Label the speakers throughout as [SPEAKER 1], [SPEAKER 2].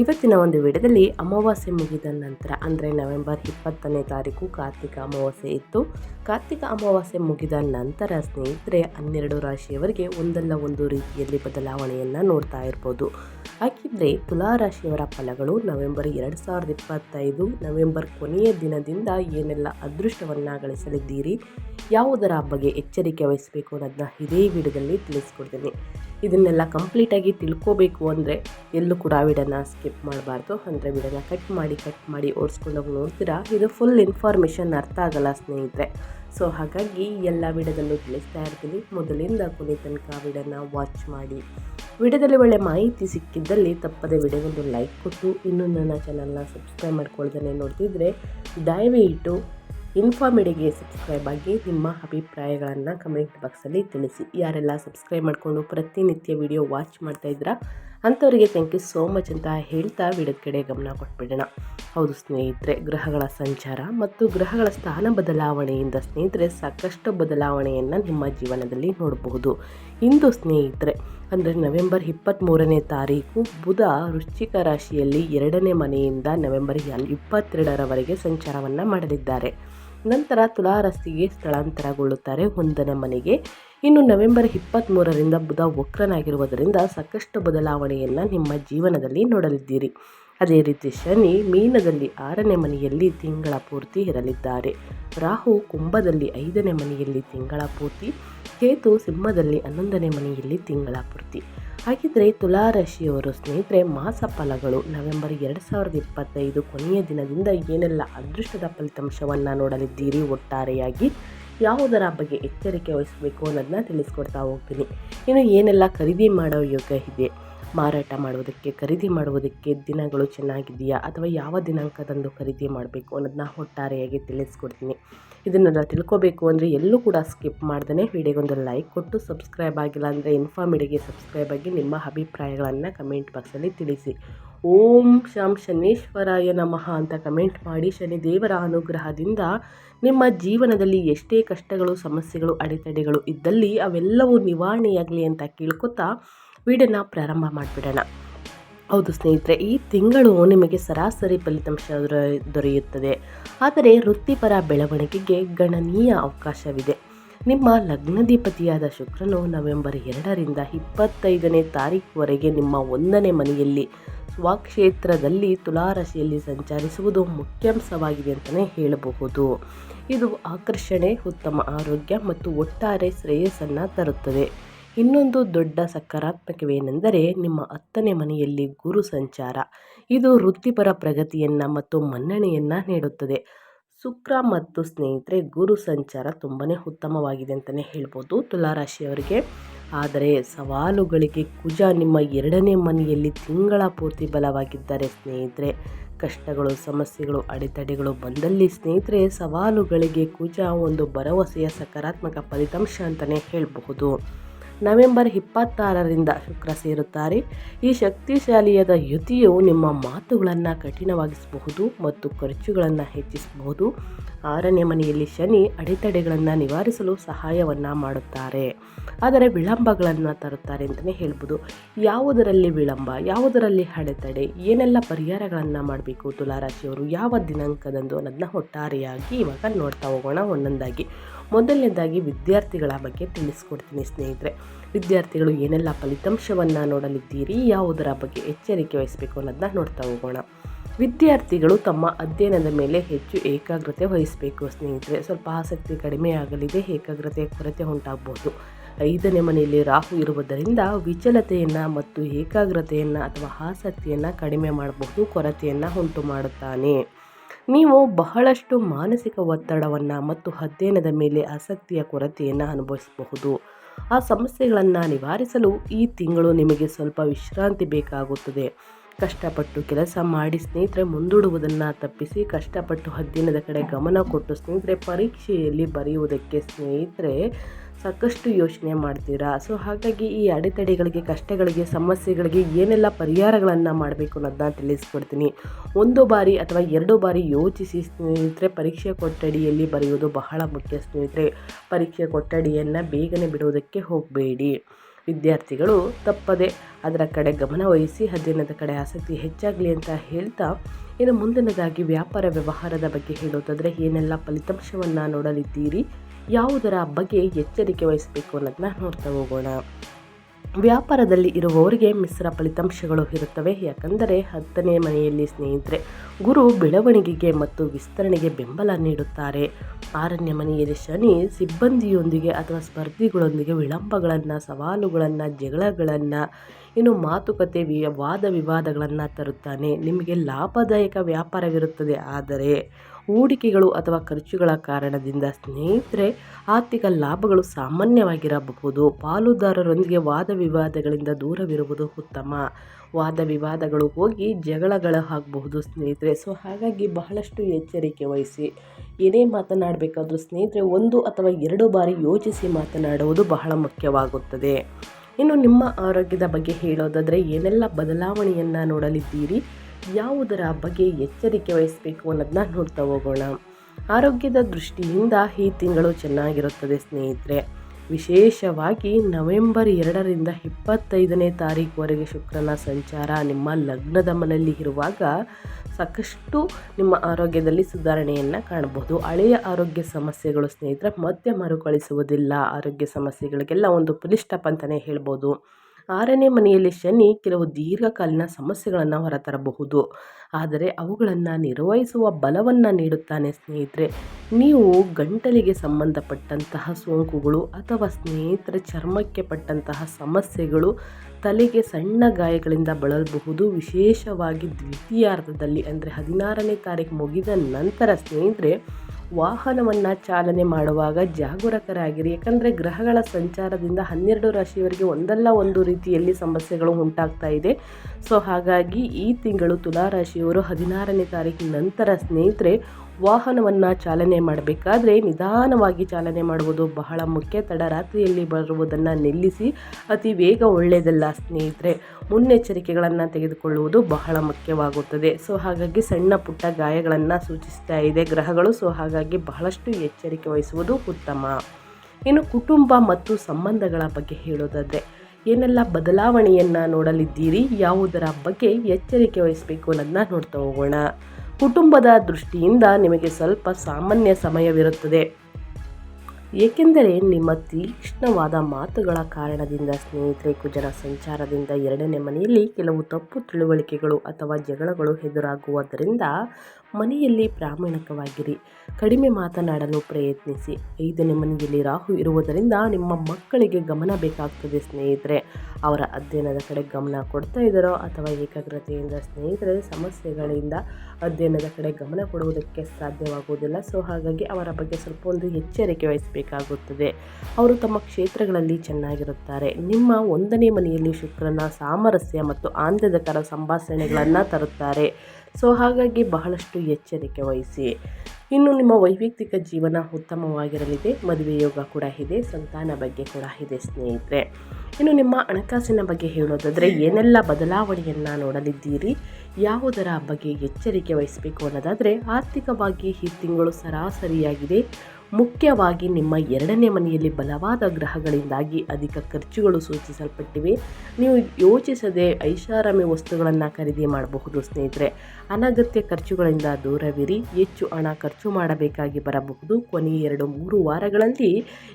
[SPEAKER 1] ಇವತ್ತಿನ ಒಂದು ವಿಡಿಯೋದಲ್ಲಿ ಅಮಾವಾಸ್ಯೆ ಮುಗಿದ ನಂತರ, ಅಂದರೆ ನವೆಂಬರ್ ಇಪ್ಪತ್ತನೇ ತಾರೀಕು ಕಾರ್ತಿಕ ಅಮಾವಾಸ್ಯೆ ಇತ್ತು. ಕಾರ್ತಿಕ ಅಮಾವಾಸ್ಯೆ ಮುಗಿದ ನಂತರ ಸ್ನೇಹಿತರೆ, ಹನ್ನೆರಡು ರಾಶಿಯವರಿಗೆ ಒಂದಲ್ಲ ಒಂದು ರೀತಿಯಲ್ಲಿ ಬದಲಾವಣೆಯನ್ನು ನೋಡ್ತಾ ಇರ್ಬೋದು. ಹಾಗಿದ್ರೆ ತುಲಾ ರಾಶಿಯವರ ಫಲಗಳು ನವೆಂಬರ್ ಎರಡು ಸಾವಿರದ ಇಪ್ಪತ್ತೈದು, ನವೆಂಬರ್ ಕೊನೆಯ ದಿನದಿಂದ ಏನೆಲ್ಲ ಅದೃಷ್ಟವನ್ನು ಗಳಿಸಲಿದ್ದೀರಿ, ಯಾವುದರ ಬಗ್ಗೆ ಎಚ್ಚರಿಕೆ ವಹಿಸಬೇಕು ಅನ್ನೋದನ್ನ ಇದೇ ವಿಡಿಯೋದಲ್ಲಿ ತಿಳಿಸ್ಕೊಡ್ತೀನಿ. ಇದನ್ನೆಲ್ಲ ಕಂಪ್ಲೀಟಾಗಿ ತಿಳ್ಕೋಬೇಕು ಅಂದರೆ ಎಲ್ಲೂ ಕೂಡ ವಿಡನ ಸ್ಕಿಪ್ ಮಾಡಬಾರ್ದು. ಅಂದರೆ ವಿಡನ ಕಟ್ ಮಾಡಿ ಕಟ್ ಮಾಡಿ ಓಡಿಸ್ಕೊಂಡೋಗಿ ನೋಡ್ತೀರಾ? ಇದು ಫುಲ್ ಇನ್ಫಾರ್ಮೇಷನ್ ಅರ್ಥ ಆಗಲ್ಲ ಸ್ನೇಹಿತರೆ. ಸೊ ಹಾಗಾಗಿ ಎಲ್ಲ ವಿಡದಲ್ಲೂ ತಿಳಿಸ್ತಾ ಇರ್ತೀನಿ. ಮೊದಲಿಂದ ಕೊನೆ ತನಕ ವಿಡನ ವಾಚ್ ಮಾಡಿ. ವಿಡಿಯೋದಲ್ಲಿ ಒಳ್ಳೆ ಮಾಹಿತಿ ಸಿಕ್ಕಿದ್ದಲ್ಲಿ ತಪ್ಪದೆ ವಿಡಿಯೋಗೊಂದು ಲೈಕ್ ಕೊಟ್ಟು, ಇನ್ನೂ ನನ್ನ ಚಾನಲ್ನ ಸಬ್ಸ್ಕ್ರೈಬ್ ಮಾಡ್ಕೊಳ್ದೇ ನೋಡ್ತಿದ್ರೆ ದಯವಿಟ್ಟು ಇನ್ಫಾಮಿಡಿಗೆ ಸಬ್ಸ್ಕ್ರೈಬ್ ಆಗಿ ನಿಮ್ಮ ಅಭಿಪ್ರಾಯಗಳನ್ನು ಕಮೆಂಟ್ ಬಾಕ್ಸಲ್ಲಿ ತಿಳಿಸಿ. ಯಾರೆಲ್ಲ ಸಬ್ಸ್ಕ್ರೈಬ್ ಮಾಡಿಕೊಂಡು ಪ್ರತಿನಿತ್ಯ ವಿಡಿಯೋ ವಾಚ್ ಮಾಡ್ತಾ ಇದ್ದೀರಾ, ಅಂಥವರಿಗೆ ಥ್ಯಾಂಕ್ ಯು ಸೋ ಮಚ್ ಅಂತ ಹೇಳ್ತಾ ವಿಡಿಯೋದ ಕಡೆ ಗಮನ ಕೊಟ್ಬಿಡೋಣ. ಹೌದು ಸ್ನೇಹಿತರೆ, ಗ್ರಹಗಳ ಸಂಚಾರ ಮತ್ತು ಗ್ರಹಗಳ ಸ್ಥಾನ ಬದಲಾವಣೆಯಿಂದ ಸ್ನೇಹಿತರೆ ಸಾಕಷ್ಟು ಬದಲಾವಣೆಯನ್ನು ನಿಮ್ಮ ಜೀವನದಲ್ಲಿ ನೋಡಬಹುದು. ಇಂದು ಸ್ನೇಹಿತರೆ, ಅಂದರೆ ನವೆಂಬರ್ ಇಪ್ಪತ್ತ್ಮೂರನೇ ತಾರೀಕು, ಬುಧ ವೃಶ್ಚಿಕ ರಾಶಿಯಲ್ಲಿ ಎರಡನೇ ಮನೆಯಿಂದ ನವೆಂಬರ್ ಇಪ್ಪತ್ತೆರಡರವರೆಗೆ ಸಂಚಾರವನ್ನು ಮಾಡಲಿದ್ದಾರೆ. ನಂತರ ತುಲಾರಸ್ತಿಗೆ ಸ್ಥಳಾಂತರಗೊಳ್ಳುತ್ತಾರೆ ಒಂದನೇ ಮನೆಗೆ. ಇನ್ನು ನವೆಂಬರ್ ಇಪ್ಪತ್ತ್ಮೂರರಿಂದ ಬುಧ ವಕ್ರನಾಗಿರುವುದರಿಂದ ಸಾಕಷ್ಟು ಬದಲಾವಣೆಯನ್ನು ನಿಮ್ಮ ಜೀವನದಲ್ಲಿ ನೋಡಲಿದ್ದೀರಿ. ಅದೇ ರೀತಿ ಶನಿ ಮೀನದಲ್ಲಿ ಆರನೇ ಮನೆಯಲ್ಲಿ ತಿಂಗಳ ಪೂರ್ತಿ ಇರಲಿದ್ದಾರೆ. ರಾಹು ಕುಂಭದಲ್ಲಿ ಐದನೇ ಮನೆಯಲ್ಲಿ ತಿಂಗಳ ಪೂರ್ತಿ. ಕೇತು ಸಿಂಹದಲ್ಲಿ ಹನ್ನೊಂದನೇ ಮನೆಯಲ್ಲಿ ತಿಂಗಳ ಪೂರ್ತಿ. ಹಾಗಿದ್ರೆ ತುಲಾರಾಶಿಯವರು ಸ್ನೇಹಿತರೆ, ಮಾಸ ಫಲಗಳು ನವೆಂಬರ್ ಎರಡು ಸಾವಿರದ ಇಪ್ಪತ್ತೈದು ಕೊನೆಯ ದಿನದಿಂದ ಏನೆಲ್ಲ ಅದೃಷ್ಟದ ಫಲಿತಾಂಶವನ್ನು ನೋಡಲಿದ್ದೀರಿ ಒಟ್ಟಾರೆಯಾಗಿ ಯಾವುದರ ಬಗ್ಗೆ ಎಚ್ಚರಿಕೆ ವಹಿಸಬೇಕು ಅನ್ನೋದನ್ನ ತಿಳಿಸ್ಕೊಡ್ತಾ ಹೋಗ್ತೀನಿ. ಇನ್ನು ಏನೆಲ್ಲ ಖರೀದಿ ಮಾಡೋ ಯೋಗ ಇದೆ? ಮಾರಾಟ ಮಾಡುವುದಕ್ಕೆ, ಖರೀದಿ ಮಾಡುವುದಕ್ಕೆ ದಿನಗಳು ಚೆನ್ನಾಗಿದೆಯಾ ಅಥವಾ ಯಾವ ದಿನಾಂಕದಂದು ಖರೀದಿ ಮಾಡಬೇಕು ಅನ್ನೋದನ್ನ ಒಟ್ಟಾರೆಯಾಗಿ ತಿಳಿಸ್ಕೊಡ್ತೀನಿ. ಇದನ್ನೆಲ್ಲ ತಿಳ್ಕೊಬೇಕು ಅಂದರೆ ಎಲ್ಲೂ ಕೂಡ ಸ್ಕಿಪ್ ಮಾಡ್ದೇ ವಿಡಿಯೋಗೊಂದು ಲೈಕ್ ಕೊಟ್ಟು ಸಬ್ಸ್ಕ್ರೈಬ್ ಆಗಿಲ್ಲ ಅಂದರೆ ಇನ್ಫಾಮಿಡಿಗೆ ಸಬ್ಸ್ಕ್ರೈಬ್ ಆಗಿ ನಿಮ್ಮ ಅಭಿಪ್ರಾಯಗಳನ್ನು ಕಮೆಂಟ್ ಬಾಕ್ಸಲ್ಲಿ ತಿಳಿಸಿ. ಓಂ ಶಾಂ ಶನೇಶ್ವರಾಯ ನಮಃ ಅಂತ ಕಮೆಂಟ್ ಮಾಡಿ ಶನಿ ದೇವರ ಅನುಗ್ರಹದಿಂದ ನಿಮ್ಮ ಜೀವನದಲ್ಲಿ ಎಷ್ಟೇ ಕಷ್ಟಗಳು, ಸಮಸ್ಯೆಗಳು, ಅಡೆತಡೆಗಳು ಇದ್ದಲ್ಲಿ ಅವೆಲ್ಲವೂ ನಿವಾರಣೆಯಾಗಲಿ ಅಂತ ಕೇಳ್ಕೊತಾ ವಿಡಿಯೋನ ಪ್ರಾರಂಭ ಮಾಡಿಬಿಡೋಣ. ಹೌದು ಸ್ನೇಹಿತರೆ, ಈ ತಿಂಗಳು ನಿಮಗೆ ಸರಾಸರಿ ಫಲಿತಾಂಶ ದೊರೆಯುತ್ತದೆ. ಆದರೆ ವೃತ್ತಿಪರ ಬೆಳವಣಿಗೆಗೆ ಗಣನೀಯ ಅವಕಾಶವಿದೆ. ನಿಮ್ಮ ಲಗ್ನಾಧಿಪತಿಯಾದ ಶುಕ್ರನು ನವೆಂಬರ್ ಎರಡರಿಂದ ಇಪ್ಪತ್ತೈದನೇ ತಾರೀಕುವರೆಗೆ ನಿಮ್ಮ ಒಂದನೇ ಮನೆಯಲ್ಲಿ ಸ್ವಕ್ಷೇತ್ರದಲ್ಲಿ ತುಲಾರಾಶಿಯಲ್ಲಿ ಸಂಚರಿಸುವುದು ಮುಖ್ಯಾಂಶವಾಗಿದೆ ಅಂತಲೇ ಹೇಳಬಹುದು. ಇದು ಆಕರ್ಷಣೆ, ಉತ್ತಮ ಆರೋಗ್ಯ ಮತ್ತು ಒಟ್ಟಾರೆ ಶ್ರೇಯಸ್ಸನ್ನು ತರುತ್ತದೆ. ಇನ್ನೊಂದು ದೊಡ್ಡ ಸಕಾರಾತ್ಮಕವೇನೆಂದರೆ ನಿಮ್ಮ ಹತ್ತನೇ ಮನೆಯಲ್ಲಿ ಗುರು ಸಂಚಾರ. ಇದು ವೃತ್ತಿಪರ ಪ್ರಗತಿಯನ್ನು ಮತ್ತು ಮನ್ನಣೆಯನ್ನು ನೀಡುತ್ತದೆ. ಶುಕ್ರ ಮತ್ತು ಸ್ನೇಹಿತರೆ, ಗುರು ಸಂಚಾರ ತುಂಬಾ ಉತ್ತಮವಾಗಿದೆ ಅಂತಲೇ ಹೇಳ್ಬೋದು ತುಲಾರಾಶಿಯವರಿಗೆ. ಆದರೆ ಸವಾಲುಗಳಿಗೆ ಕುಜ ನಿಮ್ಮ ಎರಡನೇ ಮನೆಯಲ್ಲಿ ತಿಂಗಳ ಪೂರ್ತಿ ಬಲವಾಗಿದ್ದಾರೆ ಸ್ನೇಹಿತರೆ, ಕಷ್ಟಗಳು, ಸಮಸ್ಯೆಗಳು, ಅಡೆತಡೆಗಳು ಬಂದಲ್ಲಿ ಸ್ನೇಹಿತರೆ, ಸವಾಲುಗಳಿಗೆ ಕುಜ ಒಂದು ಭರವಸೆಯ ಸಕಾರಾತ್ಮಕ ಫಲಿತಾಂಶ ಅಂತಲೇ ಹೇಳಬಹುದು. ನವೆಂಬರ್ ಇಪ್ಪತ್ತಾರರಿಂದ ಶುಕ್ರ ಸೇರುತ್ತಾರೆ. ಈ ಶಕ್ತಿಶಾಲಿಯಾದ ಯುತಿಯು ನಿಮ್ಮ ಮಾತುಗಳನ್ನು ಕಠಿಣವಾಗಿಸಬಹುದು ಮತ್ತು ಖರ್ಚುಗಳನ್ನು ಹೆಚ್ಚಿಸಬಹುದು. ಆರನೇ ಮನೆಯಲ್ಲಿ ಶನಿ ಅಡೆತಡೆಗಳನ್ನು ನಿವಾರಿಸಲು ಸಹಾಯವನ್ನು ಮಾಡುತ್ತಾರೆ. ಆದರೆ ವಿಳಂಬಗಳನ್ನು ತರುತ್ತಾರೆ ಅಂತಲೇ ಹೇಳ್ಬೋದು. ಯಾವುದರಲ್ಲಿ ವಿಳಂಬ, ಯಾವುದರಲ್ಲಿ ಅಡೆತಡೆ, ಏನೆಲ್ಲ ಪರಿಹಾರಗಳನ್ನು ಮಾಡಬೇಕು ತುಲಾರಾಶಿಯವರು, ಯಾವ ದಿನಾಂಕದಂದು ಅನ್ನೋದನ್ನ ಒಟ್ಟಾರೆಯಾಗಿ ಇವಾಗ ನೋಡ್ತಾ ಹೋಗೋಣ ಒಂದೊಂದಾಗಿ. ಮೊದಲನೇದಾಗಿ ವಿದ್ಯಾರ್ಥಿಗಳ ಬಗ್ಗೆ ತಿಳಿಸ್ಕೊಡ್ತೀನಿ ಸ್ನೇಹಿತರೆ. ವಿದ್ಯಾರ್ಥಿಗಳು ಏನೆಲ್ಲ ಫಲಿತಾಂಶವನ್ನು ನೋಡಲಿದ್ದೀರಿ, ಯಾವುದರ ಬಗ್ಗೆ ಎಚ್ಚರಿಕೆ ವಹಿಸಬೇಕು ಅನ್ನೋದನ್ನ ನೋಡ್ತಾ ಹೋಗೋಣ. ವಿದ್ಯಾರ್ಥಿಗಳು ತಮ್ಮ ಅಧ್ಯಯನದ ಮೇಲೆ ಹೆಚ್ಚು ಏಕಾಗ್ರತೆ ವಹಿಸಬೇಕು ಸ್ನೇಹಿತರೆ. ಸ್ವಲ್ಪ ಆಸಕ್ತಿ ಕಡಿಮೆ ಆಗಲಿದೆ ಏಕಾಗ್ರತೆ ಕೊರತೆ ಉಂಟಾಗಬಹುದು ಐದನೇ ಮನೆಯಲ್ಲಿ ರಾಹು ಇರುವುದರಿಂದ ವಿಚಲತೆಯನ್ನು ಮತ್ತು ಏಕಾಗ್ರತೆಯನ್ನು ಅಥವಾ ಆಸಕ್ತಿಯನ್ನು ಕಡಿಮೆ ಮಾಡಬಹುದು, ಕೊರತೆಯನ್ನು ಉಂಟು ಮಾಡುತ್ತಾನೆ. ನೀವು ಬಹಳಷ್ಟು ಮಾನಸಿಕ ಒತ್ತಡವನ್ನು ಮತ್ತು ಅಧ್ಯಯನದ ಮೇಲೆ ಆಸಕ್ತಿಯ ಕೊರತೆಯನ್ನು ಅನುಭವಿಸಬಹುದು. ಆ ಸಮಸ್ಯೆಗಳನ್ನು ನಿವಾರಿಸಲು ಈ ತಿಂಗಳು ನಿಮಗೆ ಸ್ವಲ್ಪ ವಿಶ್ರಾಂತಿ ಬೇಕಾಗುತ್ತದೆ. ಕಷ್ಟಪಟ್ಟು ಕೆಲಸ ಮಾಡಿ ಸ್ನೇಹಿತರೆ ಮುಂದೂಡುವುದನ್ನು ತಪ್ಪಿಸಿ, ಕಷ್ಟಪಟ್ಟು ಅಧ್ಯಯನದ ಕಡೆ ಗಮನ ಕೊಟ್ಟು ಸ್ನೇಹಿತರೆ ಪರೀಕ್ಷೆಯಲ್ಲಿ ಬರೆಯುವುದಕ್ಕೆ ಸ್ನೇಹಿತರೆ ಸಾಕಷ್ಟು ಯೋಚನೆ ಮಾಡ್ತೀರಾ? ಸೊ ಹಾಗಾಗಿ ಈ ಅಡೆತಡೆಗಳಿಗೆ, ಕಷ್ಟಗಳಿಗೆ, ಸಮಸ್ಯೆಗಳಿಗೆ ಏನೆಲ್ಲ ಪರಿಹಾರಗಳನ್ನು ಮಾಡಬೇಕು ಅನ್ನೋದನ್ನ ತಿಳಿಸ್ಕೊಡ್ತೀನಿ. ಒಂದು ಬಾರಿ ಅಥವಾ ಎರಡು ಬಾರಿ ಯೋಚಿಸಿ ಸ್ನೇಹಿತರೆ, ಪರೀಕ್ಷೆ ಕೊಠಡಿಯಲ್ಲಿ ಬರೆಯುವುದು ಬಹಳ ಮುಖ್ಯ ಸ್ನೇಹಿತರೆ. ಪರೀಕ್ಷೆ ಕೊಠಡಿಯನ್ನು ಬೇಗನೆ ಬಿಡುವುದಕ್ಕೆ ಹೋಗಬೇಡಿ. ವಿದ್ಯಾರ್ಥಿಗಳು, ತಪ್ಪದೆ ಅದರ ಕಡೆ ಗಮನವಹಿಸಿ ಅಧ್ಯಯನದ ಕಡೆ ಆಸಕ್ತಿ ಹೆಚ್ಚಾಗಲಿ ಅಂತ ಹೇಳ್ತಾ, ಇನ್ನು ಮುಂದಿನದಾಗಿ ವ್ಯಾಪಾರ ವ್ಯವಹಾರದ ಬಗ್ಗೆ ಹೇಳೋದಾದರೆ ಏನೆಲ್ಲ ಫಲಿತಾಂಶವನ್ನು ನೋಡಲಿದ್ದೀರಿ? ಯಾವುದರ ಬಗ್ಗೆ ಎಚ್ಚರಿಕೆ ವಹಿಸಬೇಕು ಅನ್ನೋದನ್ನ ನೋಡ್ತಾ ಹೋಗೋಣ. ವ್ಯಾಪಾರದಲ್ಲಿ ಇರುವವರಿಗೆ ಮಿಶ್ರ ಫಲಿತಾಂಶಗಳು ಇರುತ್ತವೆ. ಯಾಕಂದರೆ ಹತ್ತನೇ ಮನೆಯಲ್ಲಿ ಸ್ನೇಹಿತರೆ, ಗುರು ಬೆಳವಣಿಗೆಗೆ ಮತ್ತು ವಿಸ್ತರಣೆಗೆ ಬೆಂಬಲ ನೀಡುತ್ತಾರೆ. ಆರನೇ ಮನೆಯಲ್ಲಿ ಶನಿ ಸಿಬ್ಬಂದಿಯೊಂದಿಗೆ ಅಥವಾ ಸ್ಪರ್ಧಿಗಳೊಂದಿಗೆ ವಿಳಂಬಗಳನ್ನು, ಸವಾಲುಗಳನ್ನು, ಜಗಳಗಳನ್ನು, ಇನ್ನು ಮಾತುಕತೆ ವಾದ ವಿವಾದಗಳನ್ನು ತರುತ್ತಾನೆ. ನಿಮಗೆ ಲಾಭದಾಯಕ ವ್ಯಾಪಾರವಿರುತ್ತದೆ. ಆದರೆ ಹೂಡಿಕೆಗಳು ಅಥವಾ ಖರ್ಚುಗಳ ಕಾರಣದಿಂದ ಸ್ನೇಹಿತರೆ, ಆರ್ಥಿಕ ಲಾಭಗಳು ಸಾಮಾನ್ಯವಾಗಿರಬಹುದು. ಪಾಲುದಾರರೊಂದಿಗೆ ವಾದ ವಿವಾದಗಳಿಂದ ದೂರವಿರುವುದು ಉತ್ತಮ. ವಾದ ವಿವಾದಗಳು ಹೋಗಿ ಜಗಳಗಳು ಆಗಬಹುದು ಸ್ನೇಹಿತರೆ. ಸೊ, ಹಾಗಾಗಿ ಬಹಳಷ್ಟು ಎಚ್ಚರಿಕೆ ವಹಿಸಿ. ಏನೇ ಮಾತನಾಡಬೇಕಾದ್ರೂ ಸ್ನೇಹಿತರೆ, ಒಂದು ಅಥವಾ ಎರಡು ಬಾರಿ ಯೋಚಿಸಿ ಮಾತನಾಡುವುದು ಬಹಳ ಮುಖ್ಯವಾಗುತ್ತದೆ. ಇನ್ನು ನಿಮ್ಮ ಆರೋಗ್ಯದ ಬಗ್ಗೆ ಹೇಳೋದಾದರೆ, ಏನೆಲ್ಲ ಬದಲಾವಣೆಯನ್ನು ನೋಡಲಿದ್ದೀರಿ? ಯಾವುದರ ಬಗ್ಗೆ ಎಚ್ಚರಿಕೆ ವಹಿಸಬೇಕು ಅನ್ನೋದನ್ನ ನೋಡ್ತಾ ಹೋಗೋಣ. ಆರೋಗ್ಯದ ದೃಷ್ಟಿಯಿಂದ ಈ ತಿಂಗಳು ಚೆನ್ನಾಗಿರುತ್ತದೆ ಸ್ನೇಹಿತರೆ. ವಿಶೇಷವಾಗಿ ನವೆಂಬರ್ ಎರಡರಿಂದ ಇಪ್ಪತ್ತೈದನೇ ತಾರೀಕುವರೆಗೆ ಶುಕ್ರನ ಸಂಚಾರ ನಿಮ್ಮ ಲಗ್ನದ ಮನೆಯಲ್ಲಿ ಇರುವಾಗ ಸಾಕಷ್ಟು ನಿಮ್ಮ ಆರೋಗ್ಯದಲ್ಲಿ ಸುಧಾರಣೆಯನ್ನು ಕಾಣಬಹುದು. ಹಳೆಯ ಆರೋಗ್ಯ ಸಮಸ್ಯೆಗಳು ಸ್ನೇಹಿತರೆ ಮತ್ತೆ ಮರುಕಳಿಸುವುದಿಲ್ಲ. ಆರೋಗ್ಯ ಸಮಸ್ಯೆಗಳಿಗೆಲ್ಲ ಒಂದು ಪುಲಿಸ್ಟಪ್ ಅಂತಲೇ ಹೇಳ್ಬೋದು. ಆರನೇ ಮನೆಯಲ್ಲಿ ಶನಿ ಕೆಲವು ದೀರ್ಘಕಾಲೀನ ಸಮಸ್ಯೆಗಳನ್ನು ಹೊರತರಬಹುದು. ಆದರೆ ಅವುಗಳನ್ನು ನಿರ್ವಹಿಸುವ ಬಲವನ್ನು ನೀಡುತ್ತಾನೆ ಸ್ನೇಹಿತರೆ. ನೀವು ಗಂಟಲಿಗೆ ಸಂಬಂಧಪಟ್ಟಂತಹ ಸೋಂಕುಗಳು ಅಥವಾ ಸ್ನೇಹಿತರ ಚರ್ಮಕ್ಕೆ ಪಟ್ಟಂತಹ ಸಮಸ್ಯೆಗಳು ತಲೆಗೆ ಸಣ್ಣ ಗಾಯಗಳಿಂದ ಬಳಲಬಹುದು. ವಿಶೇಷವಾಗಿ ದ್ವಿತೀಯಾರ್ಧದಲ್ಲಿ ಅಂದರೆ ಹದಿನಾರನೇ ತಾರೀಕು ಮುಗಿದ ನಂತರ ಸ್ನೇಹಿತರೆ ವಾಹನವನ್ನು ಚಾಲನೆ ಮಾಡುವಾಗ ಜಾಗರೂಕರಾಗಿರಿ. ಯಾಕಂದರೆ ಗ್ರಹಗಳ ಸಂಚಾರದಿಂದ ಹನ್ನೆರಡು ರಾಶಿಯವರಿಗೆ ಒಂದಲ್ಲ ಒಂದು ರೀತಿಯಲ್ಲಿ ಸಮಸ್ಯೆಗಳು ಉಂಟಾಗ್ತಾ ಇದೆ. ಸೊ ಹಾಗಾಗಿ ಈ ತಿಂಗಳು ತುಲಾ ರಾಶಿಯವರು ಹದಿನಾರನೇ ತಾರೀಕಿನ ನಂತರ ಸ್ನೇಹಿತರೆ ವಾಹನವನ್ನು ಚಾಲನೆ ಮಾಡಬೇಕಾದ್ರೆ ನಿಧಾನವಾಗಿ ಚಾಲನೆ ಮಾಡುವುದು ಬಹಳ ಮುಖ್ಯ. ತಡರಾತ್ರಿಯಲ್ಲಿ ಬರುವುದನ್ನು ನಿಲ್ಲಿಸಿ, ಅತಿ ವೇಗ ಒಳ್ಳೆಯದಲ್ಲ ಸ್ನೇಹಿತರೆ. ಮುನ್ನೆಚ್ಚರಿಕೆಗಳನ್ನು ತೆಗೆದುಕೊಳ್ಳುವುದು ಬಹಳ ಮುಖ್ಯವಾಗುತ್ತದೆ. ಸೊ, ಹಾಗಾಗಿ ಸಣ್ಣ ಪುಟ್ಟ ಗಾಯಗಳನ್ನು ಸೂಚಿಸ್ತಾ ಇದೆ ಗ್ರಹಗಳು. ಸೊ, ಹಾಗಾಗಿ ಬಹಳಷ್ಟು ಎಚ್ಚರಿಕೆ ವಹಿಸುವುದು ಉತ್ತಮ. ಇನ್ನು ಕುಟುಂಬ ಮತ್ತು ಸಂಬಂಧಗಳ ಬಗ್ಗೆ ಹೇಳೋದಾದರೆ, ಏನೆಲ್ಲ ಬದಲಾವಣೆಯನ್ನು ನೋಡಲಿದ್ದೀರಿ, ಯಾವುದರ ಬಗ್ಗೆ ಎಚ್ಚರಿಕೆ ವಹಿಸಬೇಕು ಅನ್ನೋದನ್ನ ನೋಡ್ತಾ ಹೋಗೋಣ. ಕುಟುಂಬದ ದೃಷ್ಟಿಯಿಂದ ನಿಮಗೆ ಸ್ವಲ್ಪ ಸಾಮಾನ್ಯ ಸಮಯವಿರುತ್ತದೆ. ಏಕೆಂದರೆ ನಿಮ್ಮ ತೀಕ್ಷ್ಣವಾದ ಮಾತುಗಳ ಕಾರಣದಿಂದ, ಸ್ನೇಹಿತರೆ, ಕುಜನ ಸಂಚಾರದಿಂದ ಎರಡನೇ ಮನೆಯಲ್ಲಿ ಕೆಲವು ತಪ್ಪು ತಿಳುವಳಿಕೆಗಳು ಅಥವಾ ಜಗಳಗಳು ಎದುರಾಗುವುದರಿಂದ ಮನೆಯಲ್ಲಿ ಪ್ರಾಮಾಣಿಕವಾಗಿರಿ. ಕಡಿಮೆ ಮಾತನಾಡಲು ಪ್ರಯತ್ನಿಸಿ. ಐದನೇ ಮನೆಯಲ್ಲಿ ರಾಹು ಇರುವುದರಿಂದ ನಿಮ್ಮ ಮಕ್ಕಳಿಗೆ ಗಮನ ಬೇಕಾಗ್ತದೆ ಸ್ನೇಹಿತರೆ. ಅವರ ಅಧ್ಯಯನದ ಕಡೆ ಗಮನ ಕೊಡ್ತಾ ಇದ್ದಾರೋ ಅಥವಾ ಏಕಾಗ್ರತೆಯಿಂದ ಸ್ನೇಹಿತರೆ ಸಮಸ್ಯೆಗಳಿಂದ ಅಧ್ಯಯನದ ಕಡೆ ಗಮನ ಕೊಡುವುದಕ್ಕೆ ಸಾಧ್ಯವಾಗುವುದಿಲ್ಲ. ಸೊ ಹಾಗಾಗಿ ಅವರ ಬಗ್ಗೆ ಸ್ವಲ್ಪ ಒಂದು ಎಚ್ಚರಿಕೆ ವಹಿಸಬೇಕಾಗುತ್ತದೆ. ಅವರು ತಮ್ಮ ಕ್ಷೇತ್ರಗಳಲ್ಲಿ ಚೆನ್ನಾಗಿರುತ್ತಾರೆ. ನಿಮ್ಮ ಒಂದನೇ ಮನೆಯಲ್ಲಿ ಶುಕ್ರನ ಸಾಮರಸ್ಯ ಮತ್ತು ಆಂಧ್ಯದಕರ ಸಂಭಾಷಣೆಗಳನ್ನು ತರುತ್ತಾರೆ. ಸೊ ಹಾಗಾಗಿ ಬಹಳಷ್ಟು ಎಚ್ಚರಿಕೆ ವಹಿಸಿ. ಇನ್ನು ನಿಮ್ಮ ವೈಯಕ್ತಿಕ ಜೀವನ ಉತ್ತಮವಾಗಿರಲಿದೆ, ಮದುವೆ ಯೋಗ ಕೂಡ ಇದೆ, ಸಂತಾನ ಬಗ್ಗೆ ಕೂಡ ಇದೆ ಸ್ನೇಹಿತರೆ. ಇನ್ನು ನಿಮ್ಮ ಹಣಕಾಸಿನ ಬಗ್ಗೆ ಹೇಳೋದಾದರೆ ಏನೆಲ್ಲ ಬದಲಾವಣೆಯನ್ನು ನೋಡಲಿದ್ದೀರಿ, ಯಾವುದರ ಬಗ್ಗೆ ಎಚ್ಚರಿಕೆ ವಹಿಸಬೇಕು ಅನ್ನೋದಾದರೆ ಆರ್ಥಿಕವಾಗಿ ಈ ತಿಂಗಳು ಸರಾಸರಿಯಾಗಿದೆ. ಮುಖ್ಯವಾಗಿ ನಿಮ್ಮ ಎರಡನೇ ಮನೆಯಲ್ಲಿ ಬಲವಾದ ಗ್ರಹಗಳಿಂದಾಗಿ ಅಧಿಕ ಖರ್ಚುಗಳು ಸೂಚಿಸಲ್ಪಟ್ಟಿವೆ. ನೀವು ಯೋಚಿಸದೆ ಐಷಾರಾಮಿ ವಸ್ತುಗಳನ್ನು ಖರೀದಿ ಮಾಡಬಹುದು ಸ್ನೇಹಿತರೆ. ಅನಗತ್ಯ ಖರ್ಚುಗಳಿಂದ ದೂರವಿರಿ. ಹೆಚ್ಚು ಹಣ ಖರ್ಚು ಮಾಡಬೇಕಾಗಿ ಬರಬಹುದು. ಕೊನೆಯ ಎರಡು ಮೂರು ವಾರಗಳಲ್ಲಿ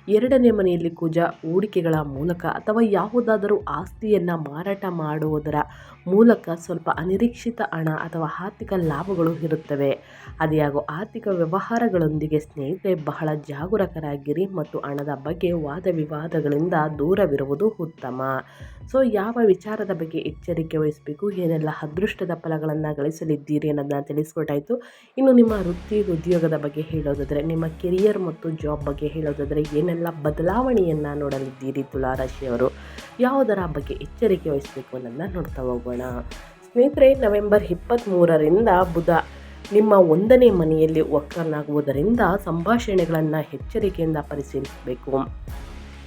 [SPEAKER 1] ಎರಡನೇ ಮನೆಯಲ್ಲಿ ಕುಜ, ಹೂಡಿಕೆಗಳ ಮೂಲಕ ಅಥವಾ ಯಾವುದಾದರೂ ಆಸ್ತಿಯನ್ನು ಮಾರಾಟ ಮಾಡುವುದರ ಮೂಲಕ ಸ್ವಲ್ಪ ಅನಿರೀಕ್ಷಿತ ಹಣ ಅಥವಾ ಆರ್ಥಿಕ ಲಾಭಗಳು ಇರುತ್ತವೆ. ಅದಿಯಾಗೋ ಆರ್ಥಿಕ ವ್ಯವಹಾರಗಳೊಂದಿಗೆ ಸ್ನೇಹಿತರೆ, ಬಹಳ ಜಾಗರೂಕರಾಗಿರಿ ಮತ್ತು ಹಣದ ಬಗ್ಗೆ ವಾದ ವಿವಾದಗಳಿಂದ ದೂರವಿರುವುದು ಉತ್ತಮ. ಸೊ, ಯಾವ ವಿಚಾರದ ಬಗ್ಗೆ ಎಚ್ಚರಿಕೆ ವಹಿಸಬೇಕು? ಏನೆಲ್ಲ ಅದೃಷ್ಟದ ಫಲಗಳನ್ನು ಗಳಿಸಲಿದ್ದೀರಿ ಅನ್ನೋದನ್ನ ತಿಳಿಸ್ಕೊಟ್ಟಾಯಿತು. ಇನ್ನು ನಿಮ್ಮ ವೃತ್ತಿ ಉದ್ಯೋಗದ ಬಗ್ಗೆ ಹೇಳೋದಾದರೆ, ನಿಮ್ಮ ಕೆರಿಯರ್ ಮತ್ತು ಜಾಬ್ ಬಗ್ಗೆ ಹೇಳೋದಾದರೆ, ಏನೆಲ್ಲ ಬದಲಾವಣೆಯನ್ನು ನೋಡಲಿದ್ದೀರಿ ತುಲಾರಾಶಿಯವರು? ಯಾವುದರ ಬಗ್ಗೆ ಎಚ್ಚರಿಕೆ ವಹಿಸಬೇಕು ಅನ್ನೋದನ್ನ ನೋಡ್ತಾ ಹೋಗೋಣ. ಸ್ನೇಹಿತರೆ, ನವೆಂಬರ್ ಇಪ್ಪತ್ತ್ಮೂರರಿಂದ ಬುಧ ನಿಮ್ಮ ಒಂದನೇ ಮನೆಯಲ್ಲಿ ವಕ್ರನಾಗುವುದರಿಂದ ಸಂಭಾಷಣೆಗಳನ್ನು ಎಚ್ಚರಿಕೆಯಿಂದ ಪರಿಶೀಲಿಸಬೇಕು.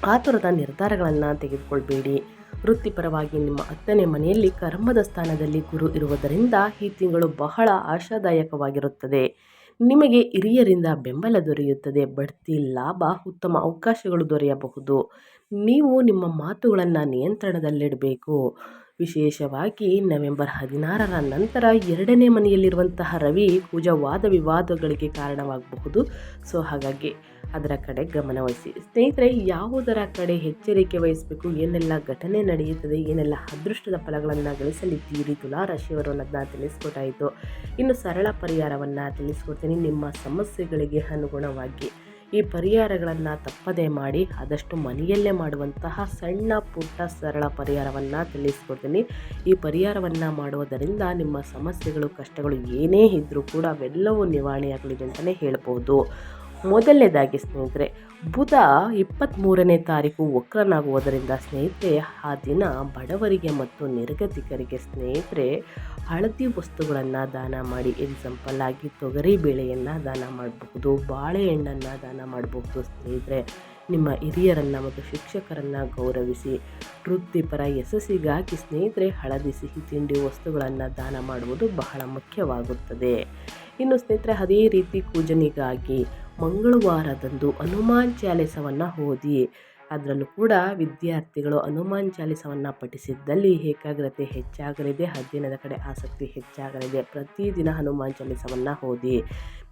[SPEAKER 1] ಆತುರದ ನಿರ್ಧಾರಗಳನ್ನು ತೆಗೆದುಕೊಳ್ಬೇಡಿ. ವೃತ್ತಿಪರವಾಗಿ ನಿಮ್ಮ ಹತ್ತನೇ ಮನೆಯಲ್ಲಿ ಕರ್ಮದ ಸ್ಥಾನದಲ್ಲಿ ಗುರು ಇರುವುದರಿಂದ ಈ ತಿಂಗಳು ಬಹಳ ಆಶಾದಾಯಕವಾಗಿರುತ್ತದೆ. ನಿಮಗೆ ಹಿರಿಯರಿಂದ ಬೆಂಬಲ ದೊರೆಯುತ್ತದೆ. ಬಡ್ತಿ, ಲಾಭ, ಉತ್ತಮ ಅವಕಾಶಗಳು ದೊರೆಯಬಹುದು. ನೀವು ನಿಮ್ಮ ಮಾತುಗಳನ್ನು ನಿಯಂತ್ರಣದಲ್ಲಿಡಬೇಕು. ವಿಶೇಷವಾಗಿ ನವೆಂಬರ್ ಹದಿನಾರರ ನಂತರ ಎರಡನೇ ಮನೆಯಲ್ಲಿರುವಂತಹ ರವಿ ಕುಜ ವಾದ ವಿವಾದಗಳಿಗೆ ಕಾರಣವಾಗಬಹುದು. ಸೊ, ಹಾಗಾಗಿ ಅದರ ಕಡೆ ಗಮನವಹಿಸಿ ಸ್ನೇಹಿತರೆ, ಯಾವುದರ ಕಡೆ ಎಚ್ಚರಿಕೆ ವಹಿಸಬೇಕು? ಏನೆಲ್ಲ ಘಟನೆ ನಡೆಯುತ್ತದೆ? ಏನೆಲ್ಲ ಅದೃಷ್ಟದ ಫಲಗಳನ್ನು ಗಳಿಸಲಿದ್ದೀರಿ? ತುಲಾ ರಾಶಿಯವರು ಅನ್ನೋದನ್ನ ತಿಳಿಸ್ಕೊಟ್ಟಾಯಿತು. ಇನ್ನು ಸರಳ ಪರಿಹಾರವನ್ನು ತಿಳಿಸ್ಕೊಡ್ತೀನಿ. ನಿಮ್ಮ ಸಮಸ್ಯೆಗಳಿಗೆ ಅನುಗುಣವಾಗಿ. ಈ ಪರಿಹಾರಗಳನ್ನು ತಪ್ಪದೇ ಮಾಡಿ ಆದಷ್ಟು ಮನೆಯಲ್ಲೇ ಮಾಡುವಂತಹ ಸಣ್ಣ ಪುಟ್ಟ ಸರಳ ಪರಿಹಾರವನ್ನು ತಿಳಿಸ್ಕೊಡ್ತೀನಿ. ಈ ಪರಿಹಾರವನ್ನು ಮಾಡುವುದರಿಂದ ನಿಮ್ಮ ಸಮಸ್ಯೆಗಳು, ಕಷ್ಟಗಳು ಏನೇ ಇದ್ದರೂ ಕೂಡ ಅವೆಲ್ಲವೂ ನಿವಾರಣೆಯಾಗಲಿದೆ ಅಂತಲೇ ಹೇಳ್ಬೋದು. ಮೊದಲನೇದಾಗಿ ಸ್ನೇಹಿತರೆ, ಬುಧ ಇಪ್ಪತ್ತ್ಮೂರನೇ ತಾರೀಕು ವಕ್ರನಾಗುವುದರಿಂದ ಸ್ನೇಹಿತರೆ, ಆ ದಿನ ಬಡವರಿಗೆ ಮತ್ತು ನಿರ್ಗತಿಕರಿಗೆ ಸ್ನೇಹಿತರೆ, ಹಳದಿ ವಸ್ತುಗಳನ್ನು ದಾನ ಮಾಡಿ ಎಕ್ಸಾಂಪಲ್ ಆಗಿ ತೊಗರಿ ಬೇಳೆಯನ್ನು ದಾನ ಮಾಡಬಹುದು ಬಾಳೆಹಣ್ಣನ್ನು ದಾನ ಮಾಡಬಹುದು ಸ್ನೇಹಿತರೆ. ನಿಮ್ಮ ಹಿರಿಯರನ್ನು ಮತ್ತು ಶಿಕ್ಷಕರನ್ನು ಗೌರವಿಸಿ, ವೃತ್ತಿಪರ ಯಶಸ್ಸಿಗಾಗಿ ಸ್ನೇಹಿತರೆ, ಹಳದಿ ಸಿಹಿ ತಿಂಡಿ ವಸ್ತುಗಳನ್ನು ದಾನ ಮಾಡುವುದು ಬಹಳ ಮುಖ್ಯವಾಗುತ್ತದೆ. ಇನ್ನು ಸ್ನೇಹಿತರೆ, ಅದೇ ರೀತಿ ಪೂಜನೆಗಾಗಿ ಮಂಗಳವಾರದಂದು ಹನುಮಾನ್ ಚಾಲಿಸವನ್ನು ಓದಿ, ಅದರಲ್ಲೂ ಕೂಡ ವಿದ್ಯಾರ್ಥಿಗಳು ಹನುಮಾನ್ ಚಾಲಿಸವನ್ನು ಪಠಿಸಿದ್ದಲ್ಲಿ ಏಕಾಗ್ರತೆ ಹೆಚ್ಚಾಗಲಿದೆ ಅಧ್ಯಯನದ ಕಡೆ ಆಸಕ್ತಿ ಹೆಚ್ಚಾಗಲಿದೆ. ಪ್ರತಿದಿನ ಹನುಮಾನ್ ಚಾಲಿಸವನ್ನು ಓದಿ,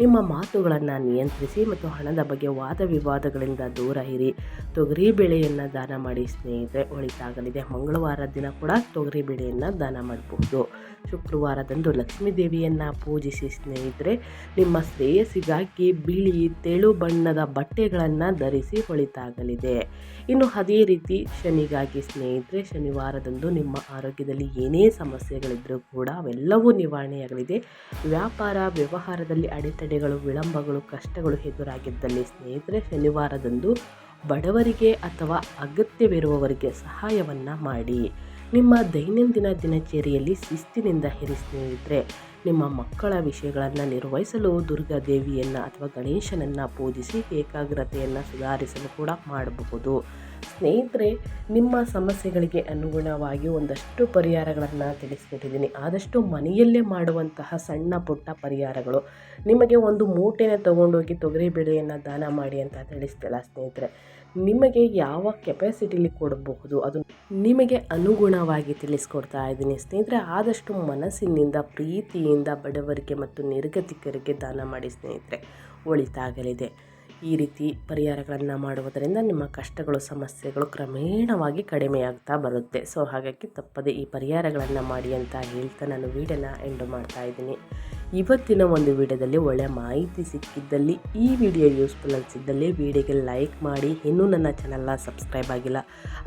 [SPEAKER 1] ನಿಮ್ಮ ಮಾತುಗಳನ್ನು ನಿಯಂತ್ರಿಸಿ ಮತ್ತು ಹಣದ ಬಗ್ಗೆ ವಾದ ವಿವಾದಗಳಿಂದ ದೂರ ಇರಿ. ತೊಗರಿ ಬೇಳೆಯನ್ನು ದಾನ ಮಾಡಿ ಸ್ನೇಹಿತರೆ, ಒಳಿತಾಗಲಿದೆ. ಮಂಗಳವಾರ ದಿನ ಕೂಡ ತೊಗರಿ ಬೇಳೆಯನ್ನು ದಾನ ಮಾಡಬಹುದು. ಶುಕ್ರವಾರದಂದು ಲಕ್ಷ್ಮೀ ದೇವಿಯನ್ನು ಪೂಜಿಸಿ ಸ್ನೇಹಿತರೆ, ನಿಮ್ಮ ಶ್ರೇಯಸ್ಸಿಗಾಗಿ ಬಿಳಿ ತೆಳು ಬಣ್ಣದ ಬಟ್ಟೆಗಳನ್ನು ಧರಿಸಿ ಹೊಳಿತಾಗಲಿದೆ. ಇನ್ನು ಅದೇ ರೀತಿ ಶನಿಗಾಗಿ ಸ್ನೇಹಿತರೆ, ಶನಿವಾರದಂದು ನಿಮ್ಮ ಆರೋಗ್ಯದಲ್ಲಿ ಏನೇ ಸಮಸ್ಯೆಗಳಿದ್ದರೂ ಕೂಡ ಅವೆಲ್ಲವೂ ನಿವಾರಣೆಯಾಗಲಿದೆ. ವ್ಯಾಪಾರ, ವ್ಯವಹಾರದಲ್ಲಿ ಅಡೆತಡೆಗಳು, ವಿಳಂಬಗಳು, ಕಷ್ಟಗಳು ಎದುರಾಗಿದ್ದಲ್ಲಿ ಸ್ನೇಹಿತರೆ, ಶನಿವಾರದಂದು ಬಡವರಿಗೆ ಅಥವಾ ಅಗತ್ಯವಿರುವವರಿಗೆ ಸಹಾಯವನ್ನು ಮಾಡಿ. ನಿಮ್ಮ ದೈನಂದಿನ ದಿನಚರಿಯಲ್ಲಿ ಶಿಸ್ತಿನಿಂದ ಇರಿ ಸ್ನೇಹಿತರೆ, ನಿಮ್ಮ ಮಕ್ಕಳ ವಿಷಯಗಳನ್ನು ನಿರ್ವಹಿಸಲು ದುರ್ಗಾದೇವಿಯನ್ನು ಅಥವಾ ಗಣೇಶನನ್ನು ಪೂಜಿಸಿ ಏಕಾಗ್ರತೆಯನ್ನು ಸುಧಾರಿಸಲು ಕೂಡ ಮಾಡಬಹುದು. ಸ್ನೇಹಿತರೆ, ನಿಮ್ಮ ಸಮಸ್ಯೆಗಳಿಗೆ ಅನುಗುಣವಾಗಿ ಒಂದಷ್ಟು ಪರಿಹಾರಗಳನ್ನು ತಿಳಿಸ್ಕೊಟ್ಟಿದ್ದೀನಿ. ಆದಷ್ಟು ಮನೆಯಲ್ಲೇ ಮಾಡುವಂತಹ ಸಣ್ಣ ಪುಟ್ಟ ಪರಿಹಾರಗಳು. ನಿಮಗೆ ಒಂದು ಮೂಟೆನ ತೊಗೊಂಡೋಗಿ ತೊಗರಿ ಬೇಳೆಯನ್ನು ದಾನ ಮಾಡಿ ಅಂತ ತಿಳಿಸ್ತಿಲ್ಲ ಸ್ನೇಹಿತರೆ. ನಿಮಗೆ ಯಾವ ಕೆಪಾಸಿಟಿಲಿ ಕೊಡಬಹುದು ಅದು ನಿಮಗೆ ಅನುಗುಣವಾಗಿ ತಿಳಿಸ್ಕೊಡ್ತಾ ಇದ್ದೀನಿ. ಸ್ನೇಹಿತರೆ, ಆದಷ್ಟು ಮನಸ್ಸಿನಿಂದ, ಪ್ರೀತಿಯಿಂದ ಬಡವರಿಗೆ ಮತ್ತು ನಿರ್ಗತಿಕರಿಗೆ ದಾನ ಮಾಡಿ ಸ್ನೇಹಿತರೆ, ಒಳಿತಾಗಲಿದೆ. ಈ ರೀತಿ ಪರಿಹಾರಗಳನ್ನು ಮಾಡುವುದರಿಂದ ನಿಮ್ಮ ಕಷ್ಟಗಳು, ಸಮಸ್ಯೆಗಳು ಕ್ರಮೇಣವಾಗಿ ಕಡಿಮೆಯಾಗ್ತಾ ಬರುತ್ತೆ. ಸೊ, ಹಾಗಾಗಿ ತಪ್ಪದೆ ಈ ಪರಿಹಾರಗಳನ್ನು ಮಾಡಿ ಅಂತ ಹೇಳ್ತಾ ನಾನು ವೀಡಿಯೋನ ಎಂಡು ಮಾಡ್ತಾ ಇದ್ದೀನಿ. ಇವತ್ತಿನ ಒಂದು ವಿಡಿಯೋದಲ್ಲಿ ಒಳ್ಳೆಯ ಮಾಹಿತಿ ಸಿಕ್ಕಿದ್ದಲ್ಲಿ ಈ ವಿಡಿಯೋ ಯೂಸ್ಫುಲ್ ಅನಿಸಿದ್ದಲ್ಲಿ ವಿಡಿಯೋಗೆ ಲೈಕ್ ಮಾಡಿ. ಇನ್ನೂ ನನ್ನ ಚಾನಲ್ನ ಸಬ್ಸ್ಕ್ರೈಬ್ ಆಗಿಲ್ಲ,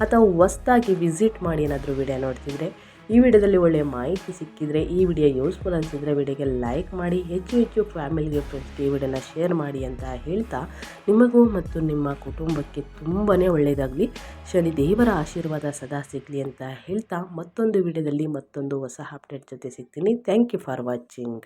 [SPEAKER 1] ಅಥವಾ ಹೊಸ್ದಾಗಿ ವಿಸಿಟ್ ಮಾಡಿ ಏನಾದರೂ ವಿಡಿಯೋ ನೋಡ್ತಿದ್ರೆ, ಈ ವಿಡಿಯೋದಲ್ಲಿ ಒಳ್ಳೆಯ ಮಾಹಿತಿ ಸಿಕ್ಕಿದರೆ, ಈ ವಿಡಿಯೋ ಯೂಸ್ಫುಲ್ ಅನಿಸಿದರೆ ವಿಡಿಯೋಗೆ ಲೈಕ್ ಮಾಡಿ. ಹೆಚ್ಚು ಹೆಚ್ಚು ಫ್ಯಾಮಿಲಿಗೆ ಫ್ರೆಂಡ್ಸ್ಗೆ ಈ ವಿಡಿಯೋನ ಶೇರ್ ಮಾಡಿ ಅಂತ ಹೇಳ್ತಾ, ನಿಮಗೂ ಮತ್ತು ನಿಮ್ಮ ಕುಟುಂಬಕ್ಕೆ ತುಂಬಾ ಒಳ್ಳೆಯದಾಗಲಿ. ಶನಿ ದೇವರ ಆಶೀರ್ವಾದ ಸದಾ ಸಿಗಲಿ ಅಂತ ಹೇಳ್ತಾ, ಮತ್ತೊಂದು ವಿಡಿಯೋದಲ್ಲಿ ಮತ್ತೊಂದು ಹೊಸ ಅಪ್ಡೇಟ್ ಜೊತೆ ಸಿಗ್ತೀನಿ. Thank you for watching